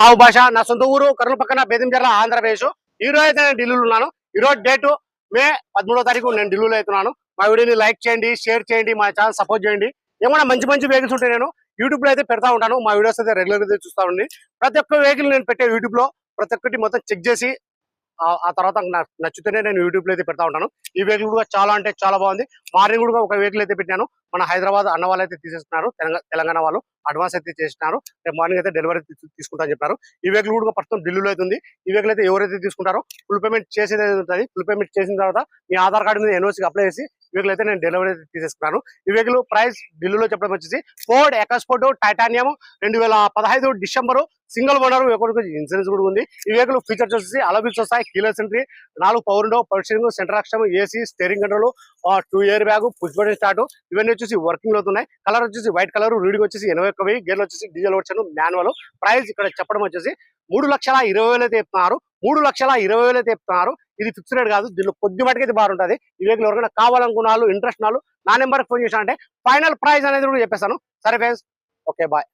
మావు భాష నా సొంత ఊరు కర్నూలు పక్కన బేదంజర్ల ఆంధ్రప్రదేశ్. ఈ రోజు అయితే నేను ఢిల్లీలో ఉన్నాను. ఈ రోజు డేటు మే పదమూడో తారీఖు నేను ఢిల్లీలో అవుతున్నాను మా వీడియోని లైక్ చేయండి షేర్ చేయండి మా ఛానల్ సపోర్ట్ చేయండి. ఏమైనా మంచి మంచి వెహికల్స్ ఉంటే నేను యూట్యూబ్లో అయితే పెడతా ఉంటాను. మా వీడియోస్ అయితే రెగ్యులర్గా చూస్తా ఉండి ప్రతి ఒక్క వెహికల్ నేను పెట్టే యూట్యూబ్లో ప్రతి ఒక్కటి మొత్తం చెక్ చేసి ఆ- తర్వాత నాకు నచ్చితేనే నేను యూట్యూబ్లో అయితే పెడతా ఉంటాను. ఈ వెహికల్ కూడా చాలా అంటే చాలా బాగుంది. మార్నింగ్ కూడా ఒక వెహికల్ అయితే పెట్టాను మన హైదరాబాద్ అన్న వాళ్ళు అయితే తీసేస్తున్నారు. తెలంగాణ తెలంగాణ వాళ్ళు అడ్వాన్స్ అయితే చేస్తున్నారు రేపు మార్నింగ్ అయితే డెలివరీ తీసుకుంటా అని చెప్పారు. ఈ వెహికల్ కూడా ప్రస్తుతం ఢిల్లీలో అయితే ఉంది. ఈ వెహికల్ అయితే ఎవరైతే తీసుకుంటారో ఫుల్ పేమెంట్ చేసేది ఉంటుంది. ఫుల్ పేమెంట్ చేసిన తర్వాత మీ ఆధార్ కార్డు మీద ఎన్ఓసీకి అప్లై చేసి వెహికల్ అయితే నేను డెలివరీ అయితే తీసేసుకున్నాను. ఈ వెహికల్ ప్రైస్ ఢిల్లీలో చెప్పడం వచ్చేసి ఫోర్డ్ ఎకాస్పోర్ట్ టైటానియం రెండు వేల పదహైదు డిసెంబర్ సింగిల్ ఓనర్ ఒకరికి ఇన్సూరెన్స్ కూడా ఉంది. ఈ వెహికల్ ఫీచర్స్ వచ్చేసి అలబిక్స్ వస్తాయి కీలర్ సెంట్రీ నాలుగు పవర్ విండో పర్షింగ్ సెంటర్ అక్షం AC steering control two air bag push button start. ఇవన్నీ వచ్చేసి వర్కింగ్లో ఉన్నాయి. కలర్ వచ్చేసి వైట్ కలర్ రీడింగ్ వచ్చేసి ఎనభై ఒక్క వెయ్యి గేర్లు వచ్చేసి డీజిల్ వచ్చాను మాన్యువల్. ప్రైస్ ఇక్కడ చెప్పడం వచ్చేసి మూడు లక్షల ఇరవై వేలు అయితే చెప్తున్నారు. మూడు లక్షల ఇరవై వేలు అయితే చెప్తున్నారు. ఇది ఫిక్స్ రేట్ కాదు. దీనిలో కొద్ది మటుకు అయితే బాగుంటుంది. ఈ వెహికల్ ఎవరికైనా కావాలనుకున్నాళ్ళు ఇంట్రెస్ట్ నా నెంబర్ ఫోన్ చేశాను అంటే ఫైనల్ ప్రైస్ అనేది కూడా చెప్పేస్తాను. సరే ఫ్రెండ్స్ ఓకే బాయ్